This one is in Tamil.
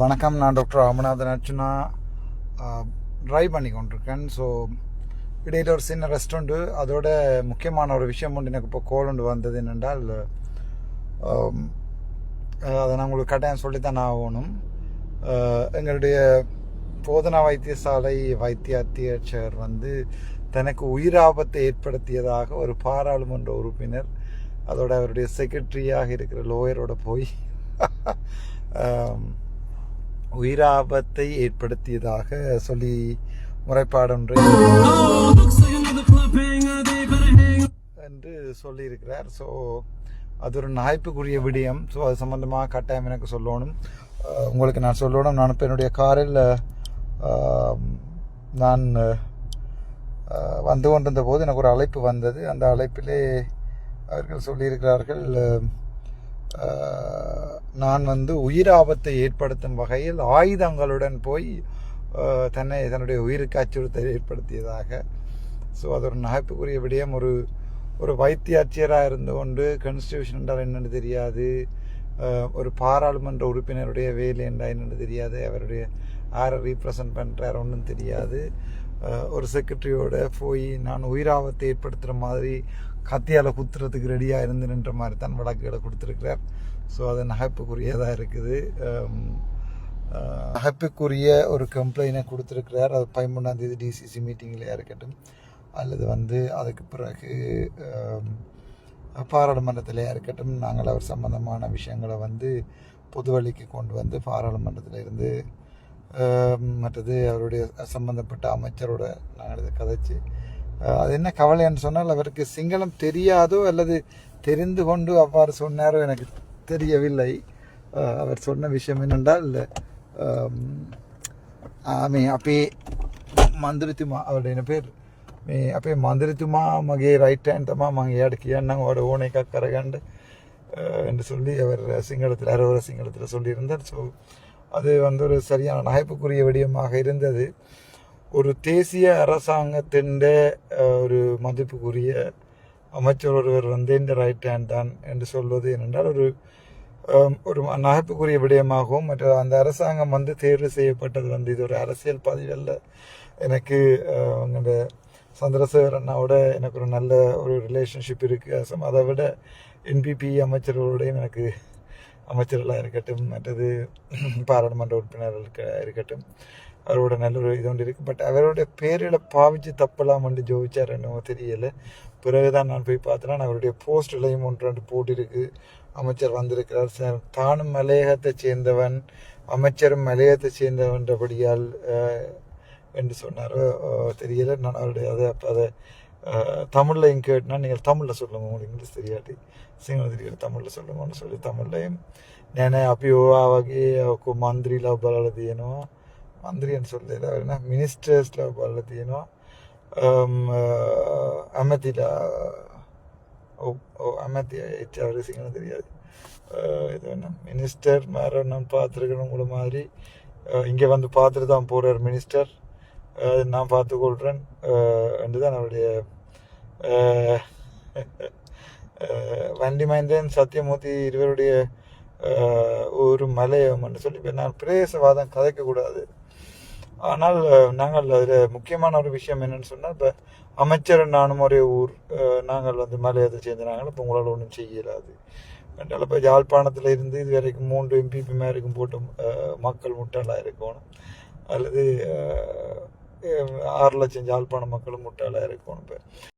வணக்கம். நான் டாக்டர் ராமநாதன் அர்ச்சனா ட்ரைவ் பண்ணி கொண்டிருக்கேன். ஸோ இடையில ஒரு சின்ன ரெஸ்ட் உண்டு. அதோட முக்கியமான ஒரு விஷயம் உண்டு. எனக்கு இப்போ கோல் உண்டு. வந்தது என்னென்றால் அதை நான் உங்களுக்கு கட்டாயம் சொல்லித்தான் ஆகணும். எங்களுடைய போதனா வைத்தியசாலை வைத்திய அத்தியட்சர் வந்து தனக்கு உயிராபத்தை ஏற்படுத்தியதாக ஒரு பாராளுமன்ற உறுப்பினர் அதோட அவருடைய செக்ரட்டரியாக இருக்கிற லோயரோட போய் um, உயிராபத்தை ஏற்படுத்தியதாக சொல்லி முறைப்பாடொன்று என்று சொல்லியிருக்கிறார். ஸோ அது ஒரு நாய்ப்புக்குரிய விடயம். ஸோ அது சம்மந்தமாக கட்டாயம் எனக்கு சொல்லணும். உங்களுக்கு நான் சொல்லணும். நான் இப்போ என்னுடைய காரில் நான் வந்து கொண்டிருந்த போது எனக்கு ஒரு அழைப்பு வந்தது. அந்த அழைப்பிலே அவர்கள் சொல்லியிருக்கிறார்கள் நான் வந்து உயிராபத்தை ஏற்படுத்தும் வகையில் ஆயுதங்களுடன் போய் தன்னை தன்னுடைய உயிருக்கு அச்சுறுத்தல் ஏற்படுத்தியதாக. ஸோ அது ஒரு நகைப்புக்குரிய விடயம். ஒரு ஒரு வைத்தியாட்சியராக இருந்து கொண்டு கான்ஸ்டியூஷன் என்றால் என்னென்னு தெரியாது. ஒரு பாராளுமன்ற உறுப்பினருடைய வேலை என்றால் என்னென்னு தெரியாது. அவருடைய யாரை ரீப்ரசன்ட் பண்ணுறார் ஒன்றும் தெரியாது. ஒரு செக்ரட்டரியோட போய் நான் உயிராபத்தை ஏற்படுத்துகிற மாதிரி கத்தியால் குத்துறதுக்கு ரெடியாக இருந்து நின்ற மாதிரி தான் வழக்குகளை கொடுத்துருக்கிறார். ஸோ அது நகைப்புக்குரியதாக இருக்குது. Um, uh, நகைப்புக்குரிய ஒரு கம்ப்ளைனை கொடுத்துருக்கிறார். அது பதிமூணாம் தேதி டிசிசி மீட்டிங்லேயே இருக்கட்டும். அல்லது வந்து அதுக்கு பிறகு um, அம், பாராளுமன்றத்திலேயே இருக்கட்டும். நாங்கள் அவர் சம்பந்தமான விஷயங்களை வந்து பொதுவழிக்கு கொண்டு வந்து பாராளுமன்றத்தில் இருந்து um, மற்றது அவருடைய சம்பந்தப்பட்ட அமைச்சரோட நாங்கள் இதை கதைச்சு அது என்ன கவலைன்னு என்று சொன்னால் அவருக்கு சிங்களம் தெரியாதோ அல்லது தெரிந்து கொண்டு அவ்வாறு சொன்னாரோ எனக்கு தெரியவில்லை. அவர் சொன்ன விஷயம் என்னென்றால் மே அப்பே மந்திரித்துமா அவருடைய பேர்? மே அப்பே மந்திரித்துமா மகே ரைட் ஹேண்ட் தம்மா மங்க யாடு கியாண்டாங்க அவட ஓனைக்கா கரகண்டு என்று சொல்லி அவர் சிங்களத்தில் அரோர சிங்களத்தில் சொல்லியிருந்தார். ஸோ அது வந்து ஒரு சரியான நகைப்புக்குரிய விடயமாக இருந்தது. ஒரு தேசிய அரசாங்கத்தின் ஒரு மதிப்புக்குரிய அமைச்சர் ஒருவர் வந்து இந்த ரைட் ஹேண்ட் தான் என்று சொல்வது என்னென்றால் ஒரு ஒரு நகைப்புக்குரிய விடயமாகவும் மற்ற அந்த அரசாங்கம் வந்து தேர்வு செய்யப்பட்டது வந்து இது ஒரு அரசியல் பதிவு எனக்கு அவங்களோட சந்திரசேகர் அண்ணாவோட எனக்கு ஒரு நல்ல ஒரு ரிலேஷன்ஷிப் இருக்குது அதை விட என்பிபி அமைச்சர்களோடையும் எனக்கு அமைச்சர்களாக இருக்கட்டும் மற்றது பாராளுமன்ற உறுப்பினர்கள் இருக்கட்டும். അവരോട് നല്ലൊരു ഇതുകൊണ്ടിരിക്കും ബട്ട് അവരുടെ പേരുകളെ பாவிச்சு வந்து ஜோதிச்சார் என்னவோ தெரியலை. பிறகு தான் நான் போய் பார்த்தேன்னா அவருடைய போஸ்ட்லையும் ஒன்று ரெண்டு போட்டிருக்கு அமைச்சர் வந்திருக்கிறார் சார். தானும் மலையகத்தை சேர்ந்தவன். அமைச்சரும் மலையகத்தை சேர்ந்தவன்றபடியால் என்று சொன்னாரோ தெரியலை. நான் அவருடைய அதை அப்போ அதை தமிழ்லையும் கேட்டுனா நீங்கள் தமிழில் சொல்லுங்க. உங்களுக்கு இங்கிலீஷ் தெரியாட்டி. சிங்களம் தெரியல தமிழில் சொல்லுங்கன்னு சொல்லி தமிழ்லையும் நேனே அப்பயோ ஆவாகி மந்திரி லவ் ஏனுவோ മന്ത്രിയാണ് സുഹൃത്തുക്കളെ പറയുന്ന മിനിസ്റ്റേഴ്സിലോ വെള്ളത്തിനോ അമ്മത്തില ഓ ഓ അമ്മത്തി എച്ചാറ് സിംഗിളും தெரியாது. இது என்ன மினிஸ்டர் மேலே நான் பார்த்துருக்கணும் உங்களை மாதிரி. இங்கே வந்து பார்த்துட்டு தான் போகிறார் மினிஸ்டர் நான் பார்த்து கொள்கிறேன் என்று தான் அவருடைய வண்டி மைந்தன் சத்யமூர்த்தி இருவருடைய ஒரு மலையம்னு சொல்லி இப்ப நான் பிரேசவாதம் கதைக்கக்கூடாது. ஆனால் நாங்கள் அதில் முக்கியமான ஒரு விஷயம் என்னன்னு சொன்னால் இப்போ அமைச்சர் நானும் ஒரே ஊர் நாங்கள் வந்து மலையத்தை சேர்ந்த இப்போ உங்களால் ஒன்றும் செய்யலாது அதனால் இப்போ யாழ்ப்பாணத்தில் இருந்து இது வரைக்கும் மூன்று எம்பிபி மேருக்கும் போட்டு மக்கள் முட்டாளாக இருக்கணும். அல்லது ஆறு லட்சம் யாழ்ப்பாண மக்களும் முட்டாளாக இருக்கணும் இப்போ.